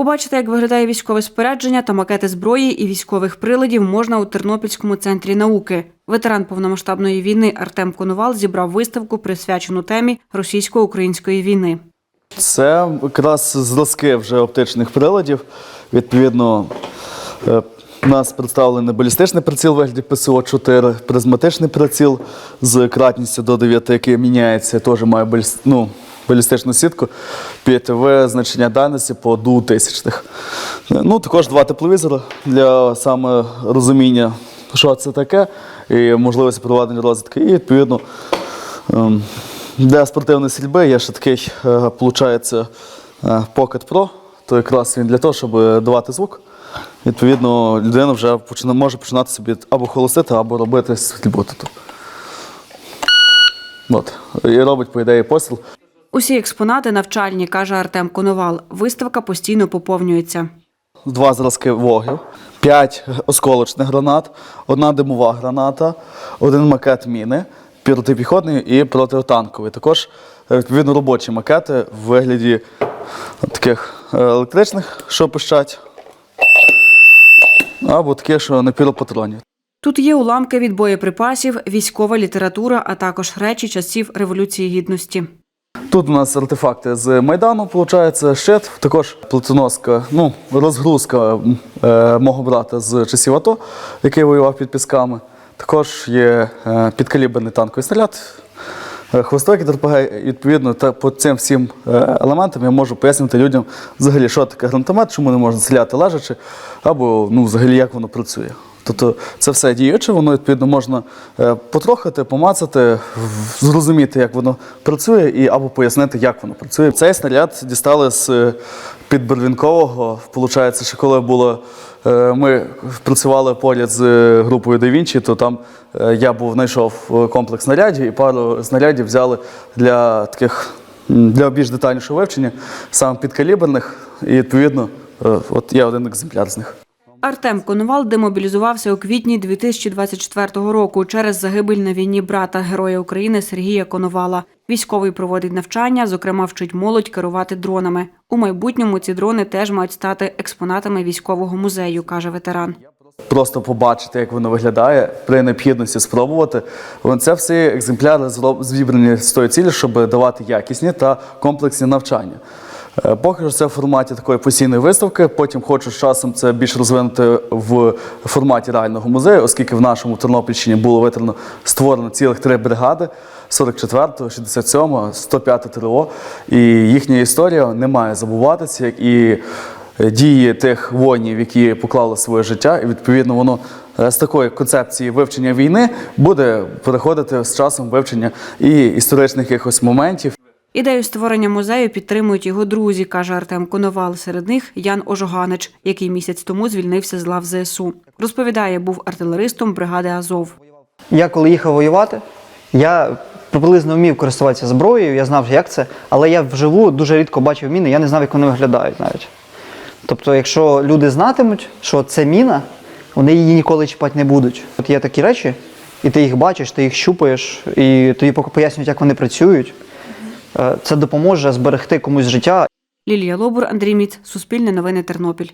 Побачити, як виглядає військове спорядження та макети зброї і військових приладів можна у Тернопільському центрі науки. Ветеран повномасштабної війни Артем Конувал зібрав виставку, присвячену темі російсько-української війни. Це якраз зразки вже оптичних приладів. Відповідно, е, у нас представлений балістичний приціл вигляді ПСО-4, призматичний приціл з кратністю до 9, який міняється, теж має ну, балістичну сітку під визначення дальності по ду тисячних. Ну, також два тепловізори для саме розуміння, що це таке, і можливості проведення розвідки. І відповідно. ем, для спортивної стрільби є ще такий, виходить, Pocket Pro, то якраз він для того, щоб давати звук. Відповідно, людина вже почина- може починати собі або холостити, або робити стрільбу. От. І робить, по ідеї, постріл. Усі експонати навчальні, каже Артем Коновал. Виставка постійно поповнюється. Два зразки вогів, п'ять осколочних гранат, одна димова граната, один макет міни, протипіхотний і протитанковий. Також е, відповідно робочі макети в вигляді таких е, електричних, що пищать, або такі, що на піропатроні. Тут є уламки від боєприпасів, військова література, а також речі часів Революції Гідності. Тут у нас артефакти з Майдану, виходить, щит, також плитоноска, ну, розгрузка е, мого брата з часів АТО, який воював під пісками. Також є е, підкаліберний танковий снаряд, е, хвостовик від РПГ. Відповідно, та по цим всім е, елементам я можу пояснити людям взагалі, що таке гранатомет, чому не можна стріляти лежачи, або ну, взагалі як воно працює. Тобто це все діюче, воно відповідно можна е, потрохати, помацати, зрозуміти, як воно працює, і або пояснити, як воно працює. Цей снаряд дістали з е, підбервінкового. Виходить, що коли було. е, Ми працювали поряд з групою Vinci, то там я був знайшов комплекс снарядів і пару снарядів взяли для таких для більш детальнішого вивчення, саме підкаліберних, і відповідно, от є один екземпляр з них. Артем Коновал демобілізувався у квітні 2024 року через загибель на війні брата Героя України Сергія Коновала. Військовий проводить навчання, зокрема вчить молодь керувати дронами. У майбутньому ці дрони теж мають стати експонатами військового музею, каже ветеран. Просто побачити, як воно виглядає, при необхідності спробувати. Це всі екземпляри зібрані з тої цілі, щоб давати якісні та комплексні навчання. Е, Поки що це в форматі такої постійної виставки. Потім хочу з часом це більш розвинути в форматі реального музею, оскільки в нашому Тернопільщині було витрано створено цілих три бригади: 44, 67, 105 ТРО. І їхня історія не має забуватися, як і дії тих воїнів, які поклали своє життя, і відповідно воно е, з такої концепції вивчення війни буде переходити з часом вивчення і історичних якихось моментів. Ідею створення музею підтримують його друзі, каже Артем Коновал. Серед них Ян Ожоганич, який місяць тому звільнився з лав ЗСУ. Розповідає, був артилеристом бригади Азов. Я коли їхав воювати, я приблизно вмів користуватися зброєю, я знав, як це, але я вживу дуже рідко бачив міни, я не знав, як вони виглядають навіть. Тобто, якщо люди знатимуть, що це міна, вони її ніколи чіпати не будуть. От є такі речі, і ти їх бачиш, ти їх щупаєш, і тобі пояснюють, як вони працюють. Е, Це допоможе зберегти комусь життя Лілія Лобур, Андрій Міц, Суспільне новини Тернопіль.